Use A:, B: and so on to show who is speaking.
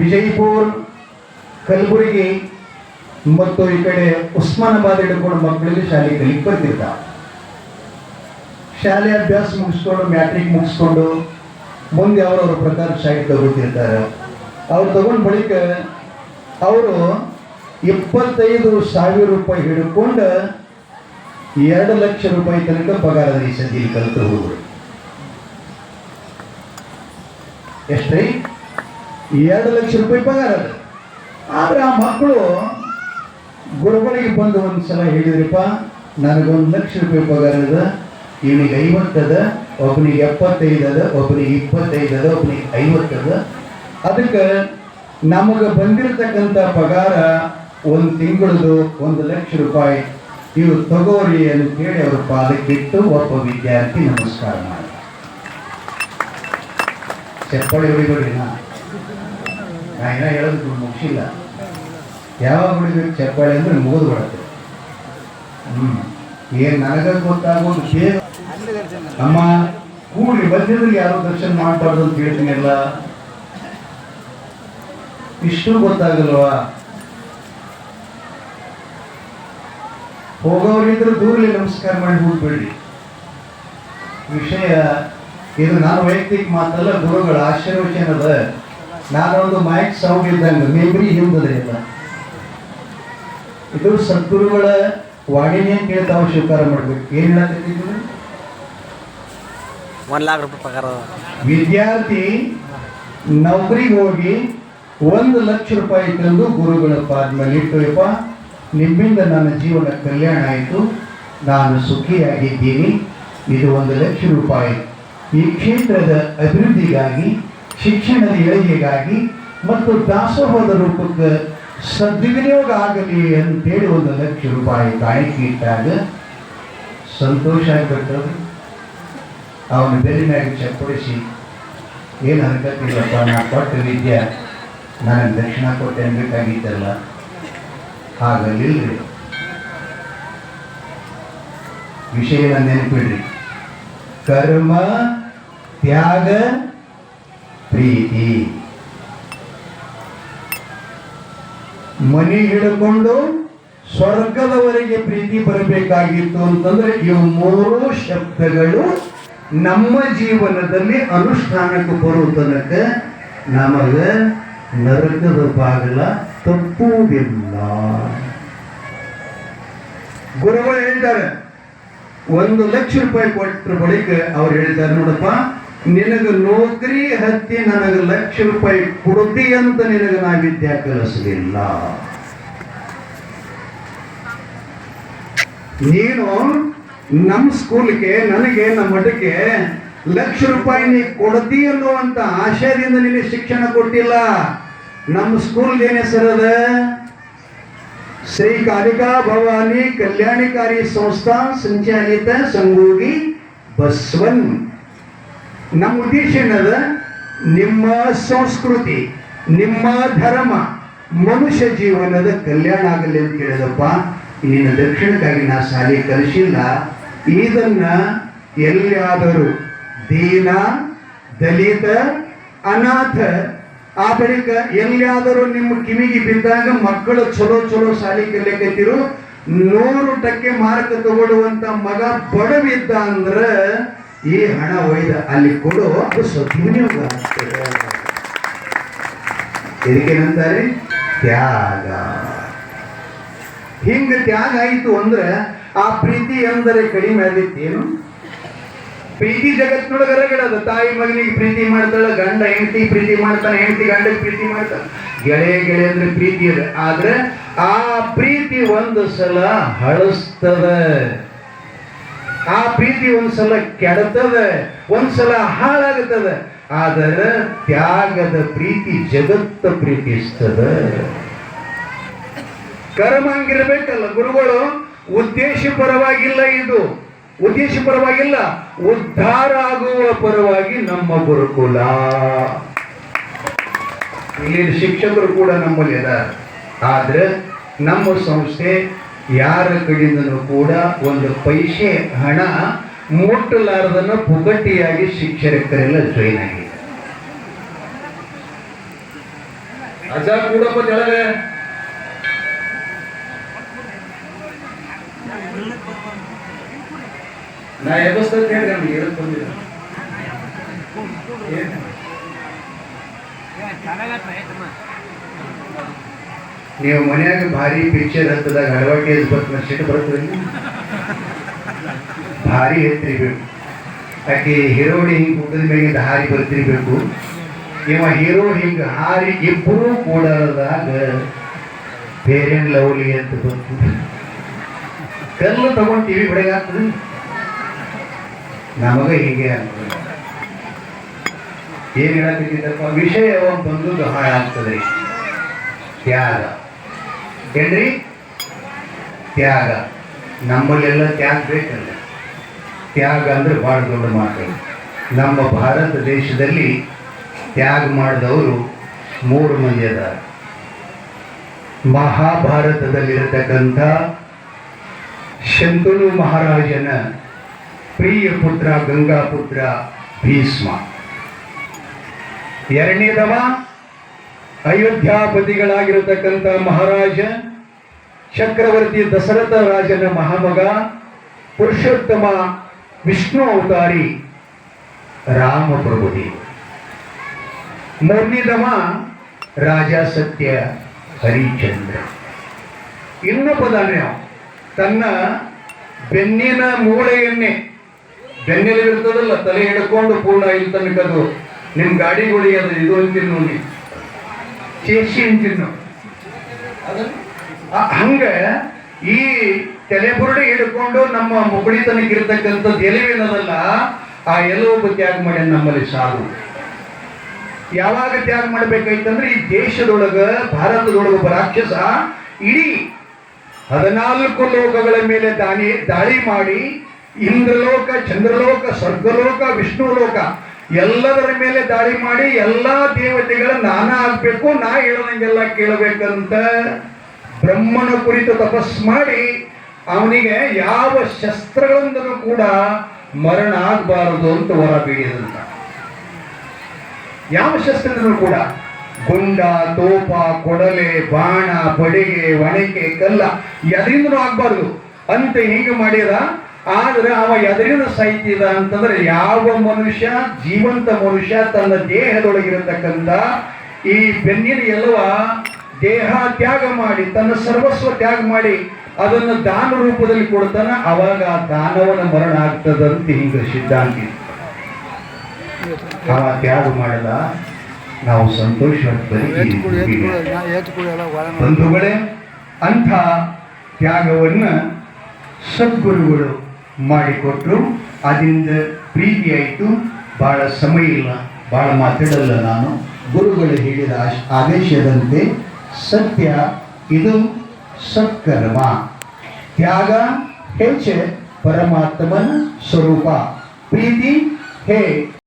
A: ವಿಜಯಪುರ್, ಕಲಬುರಗಿ ಮತ್ತು ಈ ಕಡೆ ಉಸ್ಮಾನಾಬಾದ್ ಹಿಡ್ಕೊಂಡು ಮಕ್ಕಳಲ್ಲಿ ಶಾಲೆ ಕಲಿಕ್ ಬರ್ತಿದ್ದ. ಶಾಲೆ ಅಭ್ಯಾಸ ಮುಗಿಸ್ಕೊಂಡು ಮ್ಯಾಟ್ರಿಕ್ ಮುಗಿಸ್ಕೊಂಡು ಮುಂದೆ ಅವರವ್ರ ಪ್ರಕಾರ ಶಾಲೆ ತಗೊಳ್ತಿರ್ತಾರೆ. ಅವ್ರು ತಗೊಂಡ ಬಳಿಕ ಅವರು ಇಪ್ಪತ್ತೈದು ಸಾವಿರ ರೂಪಾಯಿ ಹಿಡ್ಕೊಂಡು ಎರಡು ಲಕ್ಷ ರೂಪಾಯಿ ತನಕ ಪಗಾರ ಈ ಸದ್ಯ ಕಲಿತು ಹೋಗ್ರು ಎರಡು ಲಕ್ಷ ರೂಪಾಯಿ ಪಗಾರ ಆದರೆ ಆ ಮಕ್ಕಳು ಗುರುಗಳಿಗೆ ಬಂದು ಒಂದು ಸಲ ಹೇಳಿದ್ರಪ್ಪ, ನನಗೊಂದು ಲಕ್ಷ ರೂಪಾಯಿ ಪಗಾರ ಅದ, ಇವನಿಗೆ ಐವತ್ತದ ಒಬ್ಬನಿಗೆ ಎಪ್ಪತ್ತೈದು ಅದ ಒಬ್ಬನಿಗೆ ಇಪ್ಪತ್ತೈದು ಅದ ಒಬ್ಬನಿಗೆ ಐವತ್ತದ ಅದಕ್ಕೆ ನಮಗೆ ಬಂದಿರತಕ್ಕಂಥ ಪಗಾರ ಒಂದು ತಿಂಗಳದು ಒಂದು ಲಕ್ಷ ರೂಪಾಯಿ. ಇವು ತಗೋರಿ ಅಂತ ಹೇಳಿ ಅವರು ಪಾದಕ್ಕಿಟ್ಟು ಒಬ್ಬ ವಿದ್ಯಾರ್ಥಿ ನಮಸ್ಕಾರ ಮಾಡಿ ಚಪ್ಪಳಿ ಹೊಡಿಬೇಡಿ ನಾ. ನಾ ಏನೋ ಹೇಳೋದು ಮುಗಿಸಿಲ್ಲ ಯಾವಾಗ ಹೊಡಿಬೇಕು ಚಪ್ಪಾಳೆ ಅಂದ್ರೆ ಮುಗಿದು ಬಿಡುತ್ತೆ. ಹ್ಮ್. ಏನ್ ನನಗ ಗೊತ್ತಾಗೋದು ಬೇಗ. ಅಮ್ಮ ಕೂಡಿ ಬಂದಿದ್ರೆ ಯಾರು ದರ್ಶನ ಮಾಡಬಾರ್ದು ಅಂತ ಹೇಳ್ತೀನಿಲ್ಲ ಇಷ್ಟು ಗೊತ್ತಾಗಲ್ವಾ? ಹೋಗೋರಿದ್ರೆ ದೂರಲಿ ನಮಸ್ಕಾರ ಮಾಡಿ ಹೋಗ್ಬೇಡಿ ವಿಷಯ, ಇದು ನಾನು ವೈಯಕ್ತಿಕ ಮಾತಲ್ಲ, ಗುರುಗಳ ಆಶೀರ್ವಚನದ ನಾನೊಂದು ಮೈಕ್ ಸೌಂಡ್ ಇದ್ದಂಗೆ ಮೇಬ್ರಿ ಹಿಂದದ್ರಿ ಇದು ಸದ್ಗುರುಗಳ ವಾಣಿನೇ ಹೇಳಿ ತಾವು ಸ್ವೀಕಾರ ಮಾಡ್ಬೇಕು. ಏನ್ ಹೇಳತ್ತಿದ್ದೀವಿ
B: ಒಂದು ಲಾಖ ರೂಪಾಯಿ ಪಗಾರ
A: ವಿದ್ಯಾರ್ಥಿ ನೌಕರಿಗೆ ಹೋಗಿ ಒಂದು ಲಕ್ಷ ರೂಪಾಯಿ ತಂದು ಗುರುಗಳ ಪಾದ್ಮೇಲೆ ಇಟ್ಟುಯಪ್ಪ ನಿಮ್ಮಿಂದ ನನ್ನ ಜೀವನ ಕಲ್ಯಾಣ ಆಯಿತು ನಾನು ಸುಖಿಯಾಗಿದ್ದೀನಿ ಇದು ಒಂದು ಲಕ್ಷ ರೂಪಾಯಿ. ಈ ಕ್ಷೇತ್ರದ ಅಭಿವೃದ್ಧಿಗಾಗಿ ಶಿಕ್ಷಣದ ಏಳಿಗೆಗಾಗಿ ಮತ್ತು ದಾಸೋಹದ ರೂಪಕ್ಕೆ ಸದ್ವಿನಿಯೋಗ ಆಗಲಿ ಅಂತೇಳಿ ಒಂದು ಲಕ್ಷ ರೂಪಾಯಿ ಕಾಣಿಕೆ ಇಟ್ಟಾಗ ಸಂತೋಷ ಆಗ್ಬಿಟ್ಟರು ಅವನ ಬೆಲೆ ಮ್ಯಾಗ ಚಪ್ಪಡಿಸಿ, ಏನು ಹರಕತ್ತಿಲ್ಲಪ್ಪ ನಾ ಕೊಟ್ಟ ವಿದ್ಯೆ ನನಗೆ ದಕ್ಷಿಣ ಕೊಟ್ಟೆ ಅನ್ಬೇಕಾಗಿತ್ತಲ್ಲ ಹಾಗಲ್ಲಿಲ್ರಿ. ವಿಷಯನ ನೆನಪಿಡ್ರಿ. ಕರ್ಮ, ತ್ಯಾಗ ಪ್ರೀತಿ. ಮನಿ ಹಿಡ್ಕೊಂಡು ಸ್ವರ್ಗದವರೆಗೆ ಪ್ರೀತಿ ಬರಬೇಕಾಗಿತ್ತು ಅಂತಂದ್ರೆ ಇವು ಮೂರು ಶಬ್ದಗಳು ನಮ್ಮ ಜೀವನದಲ್ಲಿ ಅನುಷ್ಠಾನಕ್ಕೆ ಬರುವ ತನಕ ನಮಗ ನರಕದ ಬಾಗಲ ತಪ್ಪುವುದಿಲ್ಲ. ಗುರುಗಳು ಹೇಳ್ತಾರೆ, ಒಂದು ಲಕ್ಷ ರೂಪಾಯಿ ಕೊಟ್ಟರ ಬಳಿಕ ಅವ್ರು ಹೇಳ್ತಾರೆ, ನೋಡಪ್ಪ ನಿನಗೆ ನೌಕರಿ ಹತ್ತಿ ನನಗೆ ಲಕ್ಷ ರೂಪಾಯಿ ಕೊಡ್ತಿ ಅಂತ ನಿನಗೆ ನಾ ವಿದ್ಯಾ ಕಲಿಸಲಿಲ್ಲ. ನೀನು ನಮ್ಮ ಸ್ಕೂಲ್ಗೆ ನನಗೆ ನಮ್ಮ ಮಠಕ್ಕೆ ಲಕ್ಷ ರೂಪಾಯಿ ನೀ ಕೊಡ್ತಿ ಅನ್ನುವಂತ ಆಶಯದಿಂದ ನಿನಗೆ ಶಿಕ್ಷಣ ಕೊಟ್ಟಿಲ್ಲ. ನಮ್ಮ ಸ್ಕೂಲ್ ಏನ್ ಹೆಸರದ ಶ್ರೀ ಕಾಲಿಕಾ ಭವಾನಿ ಕಲ್ಯಾಣಿಕಾರಿ ಸಂಸ್ಥಾ ಸಂಚಾಲಿತ ಸಂಗೋಗಿ ಬಸವನ್. ನಮ್ಮ ಉದ್ದೇಶ ಏನದ? ನಿಮ್ಮ ಸಂಸ್ಕೃತಿ, ನಿಮ್ಮ ಧರ್ಮ, ಮನುಷ್ಯ ಜೀವನದ ಕಲ್ಯಾಣ ಆಗಲಿ ಅಂತ ಕೇಳಿದಪ್ಪ ನಿನ್ನ ದಕ್ಷಿಣಕ್ಕಾಗಿ ನಾ ಶಾಲೆ ಕಲಿಸಿಲ್ಲ. ಇದನ್ನ ಎಲ್ಲಿಯಾದರೂ ದೀನ, ದಲಿತ, ಅನಾಥ, ಆ ಬಳಿಕ ಎಲ್ಲಿಯಾದರೂ ನಿಮ್ಮ ಕಿವಿಗೆ ಬಿದ್ದಾಗ ಮಕ್ಕಳು ಚಲೋ ಚಲೋ ಶಾಲೆ ಕಲಿಯಕತ್ತಿರು, ನೂರು ಟಕ್ಕೆ ಮಾರ್ಕ್ ತಗೊಳ್ಳುವಂತ ಮಗ ಬಡವಿದ್ದ ಅಂದ್ರ ಈ ಹಣ ಒಯ್ದ ಅಲ್ಲಿ ಕೊಡು ಅದು ಸದ್ವಿನಿಯೋಗ ಆಗ್ತದೆ ಇದಕ್ಕೇನಂತಾರೆ ತ್ಯಾಗ. ಹಿಂಗ ತ್ಯಾಗ ಆಯಿತು ಅಂದ್ರೆ ಆ ಪ್ರೀತಿ ಎಂದರೆ ಕಡಿಮೆ ಆದಿತ್ತೇನು ಪ್ರೀತಿ ಜಗತ್ತಿನೊಳಗೆ ತಾಯಿ ಮಗನಿಗೆ ಪ್ರೀತಿ ಮಾಡ್ತಾಳೆ, ಗಂಡ ಹೆಂಡತಿ ಪ್ರೀತಿ ಮಾಡ್ತಾನೆ, ಹೆಂಡತಿ ಗಂಡಗೆ ಪ್ರೀತಿ ಮಾಡ್ತಾನೆ. ಗೆಳೆಯ ಗೆಳೆ ಅಂದ್ರೆ ಪ್ರೀತಿ ಇದೆ. ಆದ್ರೆ ಆ ಪ್ರೀತಿ ಒಂದು ಸಲ ಹಳಸ್ತದ ಆ ಪ್ರೀತಿ ಒಂದ್ಸಲ ಕೆಡತದ, ಒಂದ್ಸಲ ಹಾಳಾಗುತ್ತದ ಆದರೆ ತ್ಯಾಗದ ಪ್ರೀತಿ ಜಗತ್ತ ಪ್ರೀತಿಸ್ತದ. ಕರ್ಮ ಹಂಗಿರ್ಬೇಕಲ್ಲ ಗುರುಗಳು, ಉದ್ದೇಶ ಪರವಾಗಿಲ್ಲ ಇದು. ಉದ್ದೇಶ ಪರವಾಗಿಲ್ಲ, ಉದ್ಧಾರ ಆಗುವ ಪರವಾಗಿ ನಮ್ಮ ಗುರುಕುಲ. ಇಲ್ಲಿ ಶಿಕ್ಷಕರು ಕೂಡ ನಮ್ಮಲ್ಲಿ ಆದ್ರೆ ನಮ್ಮ ಸಂಸ್ಥೆ ಯಾರ ಕಡೆಯಿಂದನೂ ಕೂಡ ಒಂದು ಪೈಸೆ ಹಣ ಮುಟ್ಟಲಾರದನ್ನ ಪುಗಟ್ಟಿಯಾಗಿ ಶಿಕ್ಷಕರೆಲ್ಲ ಜಾಯಿನ್ ಆಗಿದೆ ಅಜ ಕೂಡಪ್ಪ ನಾ ಎಬ್ಬಸ್ತಂತ ಹೇಳಿ ನಮ್ಗೆ ಹೇಳಕ್ ಬಂದಿಲ್ಲ. ಏನು? ನೀವು ಮನ್ಯಾಗ ಭಾರಿ ಪಿಕ್ಚರ್ ಹತ್ತದಾಗ ಅಡ್ವರ್ಟೈಸ್ ಬರ್ತದೆ ಸಿಟ್ಟು ಬರ್ತದೆ ಭಾರಿ ಎತ್ತಿರ್ಬೇಕು. ಆಕೆ ಹೀರೋಡಿ ಹಿಂಗೆ ಕೂಡದ ಮೇಲೆ ಹಾರಿ ಬರ್ತಿರ್ಬೇಕು. ಇವ ಹೀರೋ ಹಿಂಗ ಹಾರಿ ಇಬ್ಬರೂ ಕೂಡದಾಗ ಬೇರೇನ್ ಲವ್ಲಿ ಅಂತ ಬಂತು. ಕಲ್ಲು ತಗೊಂಡು ಟಿವಿ ಬೆಳಗಾಗ್ತದೆ ನಮಗ ಹೀಗೆ ಅಂತ ಏನ್ ಹೇಳಬೇಕಿದ್ದಪ್ಪ ವಿಷಯ ಬಂದು ಹಾಳಾಗ್ತದೆ. ತ್ಯಾಗ ಏನ್ರಿ? ತ್ಯಾಗ. ನಮ್ಮಲ್ಲೆಲ್ಲ ತ್ಯಾಗ ಬೇಕಲ್ಲ. ತ್ಯಾಗ ಅಂದ್ರೆ ಬಹಳ ದೊಡ್ಡ ಮಾತು. ನಮ್ಮ ಭಾರತ ದೇಶದಲ್ಲಿ ತ್ಯಾಗ ಮಾಡಿದವರು ಮೂರು ಮಂದಿ ಅದಾರ. ಮಹಾಭಾರತದಲ್ಲಿರತಕ್ಕಂಥ ಶಂತನು ಮಹಾರಾಜನ ಪ್ರಿಯ ಪುತ್ರ, ಗಂಗಾಪುತ್ರ ಭೀಷ್ಮ. ಎರಡನೇದವ ಅಯೋಧ್ಯಾಪತಿಗಳಾಗಿರತಕ್ಕಂಥ ಮಹಾರಾಜ, ಚಕ್ರವರ್ತಿ ದಶರಥ ರಾಜನ ಮಹಾಮಗ, ಪುರುಷೋತ್ತಮ ವಿಷ್ಣು ಅವತಾರಿ ರಾಮ ಪ್ರಭುದೇವ ಮೂರನೇದವ ರಾಜ ಸತ್ಯ ಹರಿಚಂದ್ರ ಇನ್ನೊಬ್ಬದಾನೆ. ತನ್ನ ಬೆನ್ನಿನ ಮೂಳೆಯನ್ನೇ ಬೆನ್ನೆಲೆ ಇರ್ತದಲ್ಲ ತಲೆ ಹಿಡ್ಕೊಂಡು ಪೂರ್ಣ ಇಲ್ಲಿ ತನಕದು ನಿಮ್ಮ ಗಾಡಿಗಳಿಗೆ ಅದು ಇದು ಅಂತೀನಿ ನೋಡಿ ಚೇಸಿ ಅಂತೀರಿ ನಾವು ಹಂಗ ಈ ತಲೆಬುರುಡೆ ಹಿಡ್ಕೊಂಡು ನಮ್ಮ ಮುಗುಳಿ ತನಕ ಆ ಎಲುವು ತ್ಯಾಗ ಮಾಡಿ ನಮ್ಮಲ್ಲಿ ಸಾಲು ಯಾವಾಗ ತ್ಯಾಗ ಮಾಡ್ಬೇಕಾಯ್ತಂದ್ರೆ ಈ ದೇಶದೊಳಗ, ಭಾರತದೊಳಗ ಒಬ್ಬ ರಾಕ್ಷಸ ಇಡೀ ಹದಿನಾಲ್ಕು ಲೋಕಗಳ ಮೇಲೆ ದಾಳಿ ದಾಳಿ ಮಾಡಿ ಇಂದ್ರಲೋಕ, ಚಂದ್ರಲೋಕ, ಸ್ವರ್ಗಲೋಕ ವಿಷ್ಣು ಲೋಕ ಎಲ್ಲದರ ಮೇಲೆ ದಾಳಿ ಮಾಡಿ ಎಲ್ಲಾ ದೇವತೆಗಳ ನಾನ ಆಗ್ಬೇಕು, ನಾ ಹೇಳೋನಂಗೆಲ್ಲ ಕೇಳಬೇಕಂತ ಬ್ರಹ್ಮನ ಕುರಿತು ತಪಸ್ ಮಾಡಿ ಅವನಿಗೆ ಯಾವ ಶಸ್ತ್ರಗಳಿಂದಲೂ ಕೂಡ ಮರಣ ಆಗಬಾರದು ಅಂತ ಹೊರ ಬೀಳಿದಂತ. ಯಾವ ಶಸ್ತ್ರದಿಂದಲೂ ಕೂಡ ಗುಂಡ, ತೋಪ, ಕೊಡಲೆ, ಬಾಣ, ಬಡಿಗೆ, ಒಣಕೆ, ಕಲ್ಲ ಎದರಿಂದನೂ ಆಗ್ಬಾರ್ದು. ಅಂತ ಹೀಗೆ ಮಾಡ್ಯದ ಆದ್ರೆ ಅವ ಎದರಿಂದ ಸಾಯ್ತಿದ ಅಂತಂದ್ರೆ ಯಾವ ಮನುಷ್ಯ ಜೀವಂತ ಮನುಷ್ಯ ತನ್ನ ದೇಹದೊಳಗಿರತಕ್ಕಂಥ ಈ ಬೆನ್ನಿನ ಎಲ್ಲವ ದೇಹ ತ್ಯಾಗ ಮಾಡಿ ತನ್ನ ಸರ್ವಸ್ವ ತ್ಯಾಗ ಮಾಡಿ ಅದನ್ನು ದಾನ ರೂಪದಲ್ಲಿ ಕೊಡ್ತಾನ ಅವಾಗ ಆ ದಾನವನ ಮರಣ ಆಗ್ತದಂತ ಹಿಂಗ ಸಿದ್ಧಾಂತ ಅವ ತ್ಯಾಗ ಮಾಡಲ್ಲ ನಾವು ಸಂತೋಷ ಬಂಧುಗಳೇ ಅಂಥ ತ್ಯಾಗವನ್ನು ಸದ್ಗುರುಗಳು ಮಾಡಿಕೊಟ್ರು. ಅದರಿಂದ ಪ್ರೀತಿ ಆಯಿತು. ಭಾಳ ಸಮಯ ಇಲ್ಲ. ಭಾಳ ಮಾತಾಡಲ್ಲ ನಾನು. ಗುರುಗಳು ಹೇಳಿದ ಆದೇಶದಂತೆ ಸತ್ಯ, ಇದು ಸತ್ಕರ್ಮ. ತ್ಯಾಗ ಹೆಚ್ಚೆ ಪರಮಾತ್ಮನ ಸ್ವರೂಪ. ಪ್ರೀತಿ ಹೇ